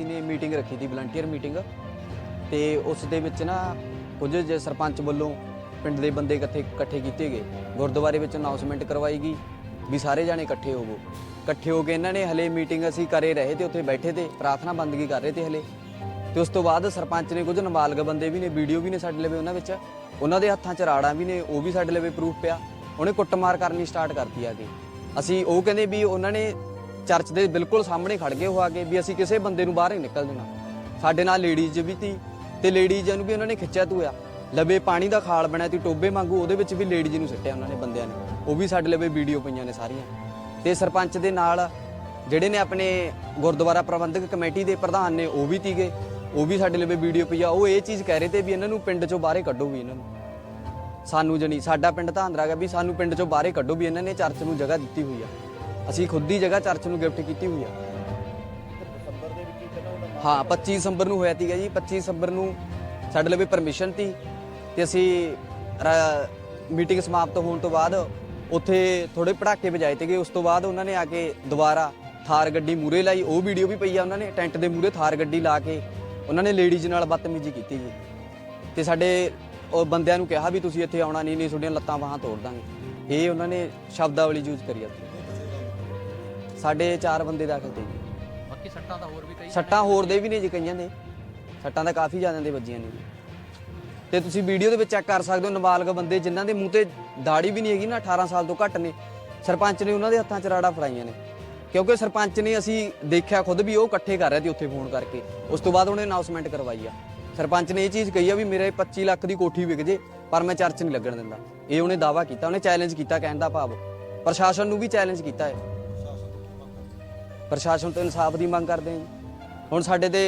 DC ਨੇ meeting ਰੱਖੀ ਸੀ volunteer meeting. ਤੇ ਉਸ ਦੇ ਵਿੱਚ ਨਾ ਕੁਝ ਜੇ ਸਰਪੰਚ ਵੱਲੋਂ ਪਿੰਡ ਦੇ ਬੰਦੇ ਇਕੱਠੇ ਇਕੱਠੇ ਕੀਤੇ ਗਏ। ਗੁਰਦੁਆਰੇ ਵਿੱਚ ਅਨਾਉਂਸਮੈਂਟ ਕਰਵਾਈ ਗਈ ਵੀ ਸਾਰੇ ਜਾਣੇ ਇਕੱਠੇ ਹੋਵੋ। ਇਕੱਠੇ ਹੋ ਕੇ ਇਹਨਾਂ ਨੇ ਹਲੇ ਮੀਟਿੰਗ ਅਸੀਂ ਕਰੇ ਰਹੇ ਤੇ ਉੱਥੇ ਬੈਠੇ ਤੇ ਪ੍ਰਾਰਥਨਾ ਬੰਦਗੀ ਕਰ ਰਹੇ ਤੇ ਹਲੇ। ਤੇ ਉਸ ਤੋਂ ਬਾਅਦ ਸਰਪੰਚ ਨੇ ਕੁਝ ਨਾਬਾਲਗ ਬੰਦੇ ਵੀ ਨੇ, ਵੀਡੀਓ ਵੀ ਨੇ ਸਾਡੇ ਲਵੇ ਉਹਨਾਂ ਵਿੱਚ। ਉਹਨਾਂ ਦੇ ਹੱਥਾਂ 'ਚ ਰਾੜਾਂ ਵੀ ਨੇ, ਉਹ ਵੀ ਸਾਡੇ ਲਵੇ ਪ੍ਰੂਫ ਪਿਆ। ਉਹਨੇ ਕੁੱਟਮਾਰ ਕਰਨੀ ਸਟਾਰਟ ਕਰਤੀ ਆ ਕੇ। ਅਸੀਂ ਉਹ ਕਹਿੰਦੇ ਵੀ ਉਹਨਾਂ ਨੇ ਚਰਚ ਦੇ ਬਿਲਕੁਲ ਸਾਹਮਣੇ ਖੜ ਗਏ ਹੋ ਆ ਕੇ ਵੀ ਅਸੀਂ ਕਿਸੇ ਬੰਦੇ ਨੂੰ ਬਾਹਰ ਨਹੀਂ ਨਿਕਲ ਦੇਣਾ। ਸਾਡੇ ਨਾਲ ਲੇਡੀਜ਼ ਵੀ ਤੀ ਤੇ ਲੇਡੀਜ਼ ਨੂੰ ਵੀ ਉਹਨਾਂ ਨੇ ਖਿੱਚਿਆ ਧੂਆ ਲਵੇ ਪਾਣੀ ਦਾ ਖਾਲ ਬਣਿਆ ਤੀ ਟੋਬੇ ਵਾਂਗੂ, ਉਹਦੇ ਵਿੱਚ ਵੀ ਲੇਡੀਜ਼ ਨੂੰ ਸਿੱਟਿਆ ਉਹਨਾਂ ਨੇ ਬੰਦਿਆਂ ਨੇ। ਉਹ ਵੀ ਸਾਡੇ ਲਵੇ ਵੀਡੀਓ ਪਈਆਂ ਨੇ ਸਾਰੀਆਂ। ਤੇ ਸਰਪੰਚ ਦੇ ਨਾਲ ਜਿਹੜੇ ਨੇ ਆਪਣੇ ਗੁਰਦੁਆਰਾ ਪ੍ਰਬੰਧਕ ਕਮੇਟੀ ਦੇ ਪ੍ਰਧਾਨ ਨੇ, ਉਹ ਵੀ ਤੀਗੇ। ਉਹ ਵੀ ਸਾਡੇ ਲਵੇ ਵੀਡੀਓ ਪਈ ਆ ਉਹ ਇਹ ਚੀਜ਼ ਕਹਿ ਰਹੇ ਤੇ ਵੀ ਇਹਨਾਂ ਨੂੰ ਪਿੰਡ ਚੋਂ ਬਾਹਰੇ ਕੱਢੋ ਵੀ ਇਹਨਾਂ ਨੂੰ। ਸਾਨੂੰ ਜਣੀ ਸਾਡਾ ਪਿੰਡ ਧਾਂਦਰਾ ਗਿਆ ਵੀ ਸਾਨੂੰ ਪਿੰਡ ਚੋਂ ਬਾਹਰੇ ਕੱਢੋ ਵੀ ਇਹਨਾਂ ਨੇ ਚਰਚ ਨੂੰ ਜਗ੍ਹਾ ਦਿੱਤੀ ਹੋਈ ਆ। ਅਸੀਂ ਖੁਦ ਦੀ ਜਗ੍ਹਾ ਚਰਚ ਨੂੰ ਗਿਫਟ ਕੀਤੀ ਹੋਈ ਆ। ਹਾਂ 25 ਦਸੰਬਰ ਨੂੰ ਹੋਇਆ ਸੀਗਾ ਜੀ। 25 ਦਸੰਬਰ ਨੂੰ ਸਾਡੇ ਲਵੇ ਪਰਮਿਸ਼ਨ ਤੀ ਤੇ ਅਸੀਂ ਮੀਟਿੰਗ ਸਮਾਪਤ ਹੋਣ ਤੋਂ ਬਾਅਦ ਉੱਥੇ ਥੋੜੇ ਪੜਾਕੇ ਵਜਾਏ ਤੇਗੇ ਉਸ ਤੋਂ ਬਾਅਦ ਉਹਨਾਂ ਨੇ ਆ ਕੇ ਦੁਬਾਰਾ ਥਾਰ ਗੱਡੀ ਮੂਰੇ ਲਾਈ। ਉਹ ਵੀਡੀਓ ਵੀ ਪਈ ਆ ਉਹਨਾਂ ਨੇ, ਟੈਂਟ ਦੇ ਮੂਰੇ ਥਾਰ ਗੱਡੀ ਲਾ ਕੇ ਉਹਨਾਂ ਨੇ ਲੇਡੀਜ਼ ਨਾਲ ਬਦਤਮੀਜ਼ੀ ਕੀਤੀ ਜੀ। ਤੇ ਸਾਡੇ ਉਹ ਬੰਦਿਆਂ ਨੂੰ ਕਿਹਾ ਵੀ ਤੁਸੀਂ ਇੱਥੇ ਆਉਣਾ ਨਹੀਂ ਨਹੀਂ, ਤੁਹਾਡੀਆਂ ਲੱਤਾਂ ਬਾਹਾਂ ਤੋੜ ਦਾਂਗੇ। ਇਹ ਉਹਨਾਂ ਨੇ ਸ਼ਬਦਾਵਲੀ ਯੂਜ਼ ਕਰੀ ਜਾਂਦੀ ਸਾਡੇ ਚਾਰ ਬੰਦੇ ਦਾਖਲ ਤੇ ਜੀ। ਬਾਕੀ ਸੱਟਾਂ ਤਾਂ ਹੋਰ ਵੀ ਕਈ ਸੱਟਾਂ ਹੋਰ ਦੇ ਵੀ ਨੇ ਜੀ ਕਈਆਂ ਦੇ। ਸੱਟਾਂ ਤਾਂ ਕਾਫੀ ਜ਼ਿਆਦਾ ਦੇ ਵੱਜੀਆਂ ਨੇ ਜੀ। ਤੇ ਤੁਸੀਂ ਵੀਡੀਓ ਦੇ ਵਿੱਚ ਚੈੱਕ ਕਰ ਸਕਦੇ ਹੋ ਨਾਬਾਲਗ ਬੰਦੇ ਜਿਨ੍ਹਾਂ ਦੇ ਮੂੰਹ ਤੇ ਦਾੜੀ ਵੀ ਨਹੀਂ ਹੈਗੀ ਨਾ 18 ਸਾਲ ਤੋਂ ਘੱਟ ਨੇ। ਸਰਪੰਚ ਨੇ ਉਹਨਾਂ ਦੇ ਹੱਥਾਂ 'ਚ ਰਾੜਾ ਫੜਾਈਆਂ ਨੇ। ਕਿਉਂਕਿ ਸਰਪੰਚ ਨੇ ਅਸੀਂ ਦੇਖਿਆ ਖੁਦ ਵੀ ਉਹ ਇਕੱਠੇ ਕਰ ਰਿਹਾ ਸੀ ਉੱਥੇ ਫੋਨ ਕਰਕੇ। ਉਸ ਤੋਂ ਬਾਅਦ ਉਹਨੇ ਅਨਾਉਂਸਮੈਂਟ ਕਰਵਾਈ ਆ। ਸਰਪੰਚ ਨੇ ਇਹ ਚੀਜ਼ ਕਹੀ ਆ ਵੀ ਮੇਰੇ 25 ਲੱਖ ਦੀ ਕੋਠੀ ਵਿਕ ਜੇ ਪਰ ਮੈਂ ਚਰਚ ਨਹੀਂ ਲੱਗਣ ਦਿੰਦਾ। ਇਹ ਉਹਨੇ ਦਾਵਾ ਕੀਤਾ ਉਹਨੇ ਚੈਲੰਜ ਕੀਤਾ ਕਹਿਣ ਦਾ ਭਾਵ। ਪ੍ਰਸ਼ਾਸਨ ਨੂੰ ਵੀ ਚੈਲੰਜ ਕੀਤਾ ਹੈ। ਪ੍ਰਸ਼ਾਸਨ ਤੋਂ ਇਨਸਾਫ ਦੀ ਮੰਗ ਕਰਦੇ ਹਾਂ ਜੀ। ਹੁਣ ਸਾਡੇ ਤੇ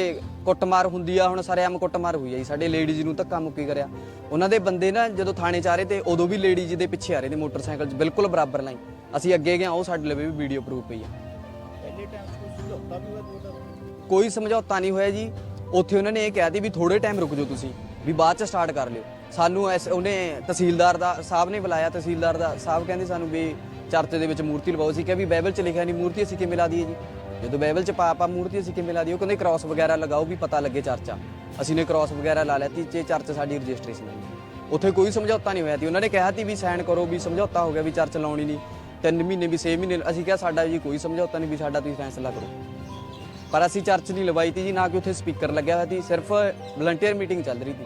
ਕੁੱਟਮਾਰ ਹੁੰਦੀ ਆ, ਹੁਣ ਸਰੇਆਮ ਕੁੱਟਮਾਰ ਹੋਈ ਆ ਜੀ। ਸਾਡੇ ਲੇਡੀਜ਼ ਨੂੰ ਧੱਕਾ ਮੁੱਕੀ ਕਰਿਆ। ਉਹਨਾਂ ਦੇ ਬੰਦੇ ਨਾ ਜਦੋਂ ਥਾਣੇ ਚ ਆ ਰਹੇ ਤੇ ਉਦੋਂ ਵੀ ਲੇਡੀਜ਼ ਦੇ ਪਿੱਛੇ ਆ ਰਹੇ ਨੇ ਮੋਟਰਸਾਈਕਲ 'ਚ, ਬਿਲਕੁਲ ਬਰਾਬਰ ਲਾਈਨ। ਅਸੀਂ ਅੱਗੇ ਗਏ, ਉਹ ਸਾਡੇ ਲਵੇ ਵੀ ਵੀਡੀਓ ਪ੍ਰੂਫ ਪਈ ਆ। ਕੋਈ ਸਮਝੌਤਾ ਨਹੀਂ ਹੋਇਆ ਜੀ। ਉੱਥੇ ਉਹਨਾਂ ਨੇ ਇਹ ਕਹਿ ਦਿੱਤੀ ਵੀ ਥੋੜੇ ਟਾਈਮ ਰੁਕ ਜਾਓ ਤੁਸੀਂ, ਵੀ ਬਾਅਦ ਚ ਸਟਾਰਟ ਕਰ ਲਿਓ। ਸਾਨੂੰ ਐਸ ਉਹਨੇ ਤਹਿਸੀਲਦਾਰ ਦਾ, ਸਾਹਿਬ ਨੇ ਬੁਲਾਇਆ, ਤਹਿਸੀਲਦਾਰ ਦਾ, ਸਾਹਿਬ ਕਹਿੰਦੇ ਸਾਨੂੰ ਵੀ ਚਰਚ ਦੇ ਵਿੱਚ ਮੂਰਤੀ ਲਵਾਓ। ਸੀ ਕਿ ਵੀ ਬਾਈਬਲ ਚ ਲਿਖਿਆ ਨਹੀਂ, ਮੂਰਤੀ ਅਸੀਂ ਕਿਵੇਂ ਲਾ ਦਈਏ ਜੀ? ਜਦੋਂ ਬਾਈਬਲ ਚ ਪਾਪਾ ਮੂਰਤੀ ਅਸੀਂ ਕਿਵੇਂ ਲਾ ਦਈਏ? ਉਹ ਕਹਿੰਦੇ ਕ੍ਰਾਸ ਵਗੈਰਾ ਲਗਾਓ ਵੀ ਪਤਾ ਲੱਗੇ ਚਰਚਾ। ਅਸੀਂ ਨੇ ਕ੍ਰਾਸ ਵਗੈਰਾ ਲਾ ਲਿਆ ਤੇ ਚਰਚ ਸਾਡੀ ਰਜਿਸਟ੍ਰੇਸ਼ਨ ਹੈ ਉੱਥੇ ਕੋਈ ਸਮਝੌਤਾ ਨਹੀਂ ਹੋਇਆ ਸੀ। ਉਹਨਾਂ ਨੇ ਕਿਹਾ ਸੀ ਵੀ ਸਾਈਨ ਕਰੋ ਵੀ ਸਮਝੌਤਾ ਹੋ ਗਿਆ ਵੀ ਚਰਚ ਲਾਉਣੀ ਨਹੀਂ। ਤਿੰਨ ਮਹੀਨੇ ਵੀ 6 ਮਹੀਨੇ, ਅਸੀਂ ਕਿਹਾ ਸਾਡਾ ਜੀ ਕੋਈ ਸਮਝੌਤਾ ਨਹੀਂ ਵੀ ਸਾਡਾ ਤੁਸੀਂ ਫੈਸਲਾ ਕਰੋ। ਪਰ ਅਸੀਂ ਚਰਚ ਨਹੀਂ ਲਵਾਈ ਤੀ ਜੀ, ਨਾ ਕਿ ਉੱਥੇ ਸਪੀਕਰ ਲੱਗਿਆ ਹੋਇਆ ਸੀ, ਸਿਰਫ ਵਲੰਟੀਅਰ ਮੀਟਿੰਗ ਚੱਲ ਰਹੀ ਸੀ।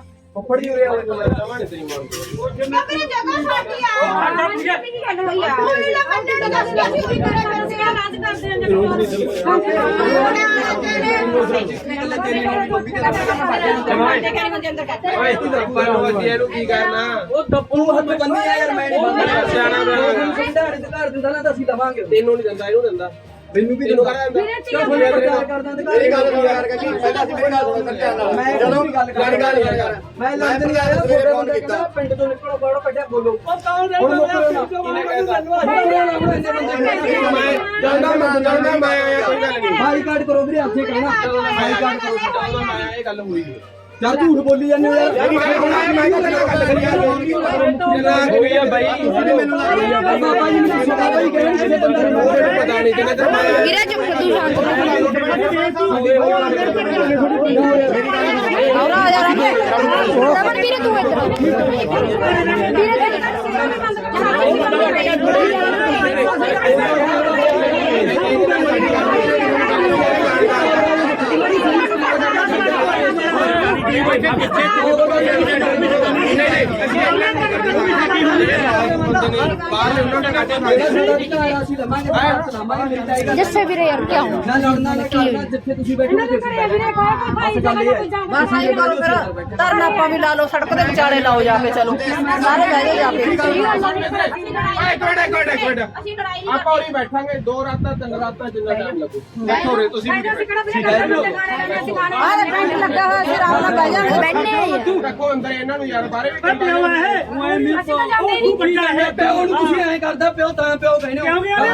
ਫੁੱਫੜ ਜੀ ਉਰੇ ਆਓ ਆਪਣੀ ਜਗ੍ਹਾ ਸਾਡੀ ਆ ਕੀ ਗੱਲ ਹੋਈ ਆ ਕੋਈ ਨਾ ਬੰਦੇ ਨੂੰ ਦੱਸ ਦਿਓ ਅਸੀਂ ਕੀ ਕਰਾਂ ਕਰਦੇ ਆ ਰਾਜ ਕਰਦੇ ਆ ਕੀ ਕਰਨਾ ਉਹ ਤੈਨੂੰ ਨਹੀਂ ਦਿੰਦਾ ਇਹਨੂੰ ਦਿੰਦਾ ਮੈਨੂੰ ਵੀ ਤੈਨੂੰ ਕਹਦਾ ਕਿਉਂ ਫੋਨ ਪ੍ਰਚਾਰ ਕਰਦਾ ਤੇ ਮੇਰੀ ਗੱਲ ਸੁਣੋ ਯਾਰ ਕਿ ਪਹਿਲਾਂ ਅਸੀਂ ਮੇਰੀ ਗੱਲ ਸੁਣੋ ਧਿਆਨ ਨਾਲ ਮੈਂ ਜਦੋਂ ਕੋਈ ਗੱਲ ਕਰ ਮੇਰੀ ਗੱਲ ਸੁਣੋ ਯਾਰ ਮੈਂ ਲੰਡਨ ਨਹੀਂ ਆਇਆ ਸਵੇਰੇ ਤੁਹਾਡੇ ਫੋਨ ਬੰਦੇ ਕੀਤਾ ਪਿੰਡ ਤੋਂ ਨਿਕਲੋ ਬਾਹਰੋਂ ਕੱਢਿਆ ਬੋਲੋ ਉਹ ਕੌਣ ਹੁਣ ਮੁੱਕਰੋ ਨਾ ਮੈਂ ਜਾਂਦਾ ਮੈਂ ਜਾਂਦਾ ਮੈਂ ਆਇਆ ਕੋਈ ਗੱਲ ਨਹੀਂ ਬਾਈ ਕਾਰਡ ਕਰੋ ਵੀਰੇ ਹੱਥੇ ਕਹਿਣਾ ਬਾਈ ਕਾਰਡ ਕਰੋ ਜਾਂਦਾ ਮੈਂ ਆਇਆ ਇਹ ਗੱਲ ਹੋਈ ਨਹੀਂ ਯਾਰ ਝੂਠ ਬੋਲੀ ਜਾਂਦੇ ਹੋ ਯਾਰ ਮੈਂ ਗੱਲ ਕਰੀ ਯਾਰ ਆ ਬਾਈ ਮੈਨੂੰ ਬਾਬਾ ਜੀ ਮੈਨੂੰ ਬੰਦੇ ਵੀਰੇ ਚੁੱਪ ਕਰ ਤੂੰ ਸ਼ਾਂਤ ਹੋਰ ਆ ਜਾ ਰਮਨ ਵੀਰੇ ਤੂੰ ਇੱਧਰ ਵੀਰੇ ਬਾਹਰ ਉਹਨਾਂ ਦਾ ਜੱਸੇ ਵੀਰੇ ਯਾਰ ਕਿਉਂ ਨਾ ਲੜਨਾ ਨਾ ਕਰਨਾ ਜਿੱਥੇ ਤੁਸੀਂ ਬੈਠੇ ਹੋ ਘਰੇ ਵੀਰੇ ਕੋਈ ਕੋਈ ਭਾਈ ਜਾਣਾ ਕੋਈ ਜਾਣਾ ਬਸ ਇਹ ਕਰੋ ਫਿਰ ਧਰਨਾ ਆਪਾਂ ਵੀ ਲਾ ਲਓ ਸੜਕ ਦੇ ਵਿਚਾਲੇ ਲਾਓ ਜਾ ਕੇ ਚਲੋ ਸਾਰੇ ਬਹਿ ਜਾਓ ਜਾ ਕੇ ਅਸੀਂ ਲੜਾਈ ਆਪਾਂ ਉਰੀ ਬੈਠਾਂਗੇ ਦੋ ਰਾਤਾਂ ਤਿੰਨ ਰਾਤਾਂ ਜਿੰਨਾ ਟਾਈਮ ਲੱਗੂ ਬੈਠੋ ਰੇ ਤੁਸੀਂ ਵੀ ਅਸੀਂ ਕਿਹੜਾ ਵੀਰੇ ਗੱਲ ਕਰਦੇ ਗਾਣੇ ਅਸੀਂ ਗਾਣੇ ਆਹ ਪਿੰਡ ਲੱਗਾ ਹੋਇਆ ਸੀ ਆਰਾਮ ਨਾਲ ਬਹਿ ਜਾਣਗੇ ਬੈਠਨੇ ਰੱਖੋ ਅੰਦਰ ਇਹਨਾਂ ਨੂੰ ਯਾਰ ਬਾਹਰੇ ਵੀ ਕੰਮ ਅਸੀਂ ਤਾਂ ਜਾਂਦੇ ਹੀ ਨਹੀਂ ਪਿਓ ਨੂੰ ਤੁਸੀਂ ਐਂ ਕਰਦਾ ਪਿਓ ਤਾਂ ਪਿਓ ਕਹਿੰਦੇ ਹੋ।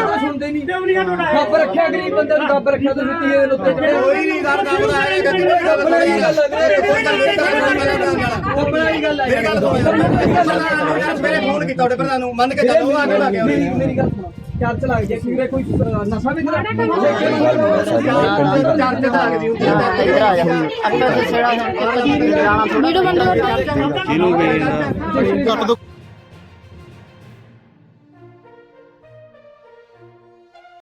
ਤਾਂ ਸੁਣਦੇ ਨਹੀਂ। ਪਿਓ ਨਹੀਂ ਰੱਬ ਰੱਖਿਆ ਗਰੀਬ ਬੰਦੇ ਨੂੰ ਰੱਬ ਰੱਖਿਆ ਤੁਸੀਂ ਤੀਏ ਦੇ ਉੱਤੇ ਚੜੇ ਕੋਈ ਨਹੀਂ ਕਰਦਾ ਬੁਲਾਇਆ ਕਿ ਤੂੰ ਗੱਲ ਆਪਣਾ ਹੀ ਗੱਲ ਹੈ ਆਪਣਾ ਹੀ ਗੱਲ ਹੈ। ਮੇਰੀ ਗੱਲ ਸੁਣ। ਸਵੇਰੇ ਫੋਨ ਕੀਤਾ ਤੁਹਾਡੇ ਪ੍ਰਧਾਨ ਨੂੰ। ਮੰਨ ਕੇ ਚੱਲੋ ਆ ਕੇ ਲਾ ਗਿਆ ਮੇਰੀ ਮੇਰੀ ਗੱਲ ਸੁਣੋ। ਚੱਲ ਚਲਾ ਜੇ ਕਿਵੇਂ ਕੋਈ ਨਸ਼ਾ ਵੀ ਕਰਾ ਚਾਰ ਤੇ ਆ ਗਈ ਇੱਧਰ ਆ ਜਾ। ਅੱਗੇ ਤੇ ਛੇੜਾ ਜਾਣਾ ਥੋੜਾ ਵੀਡੀਓ ਬੰਦ ਕਰ ਇਹਨੂੰ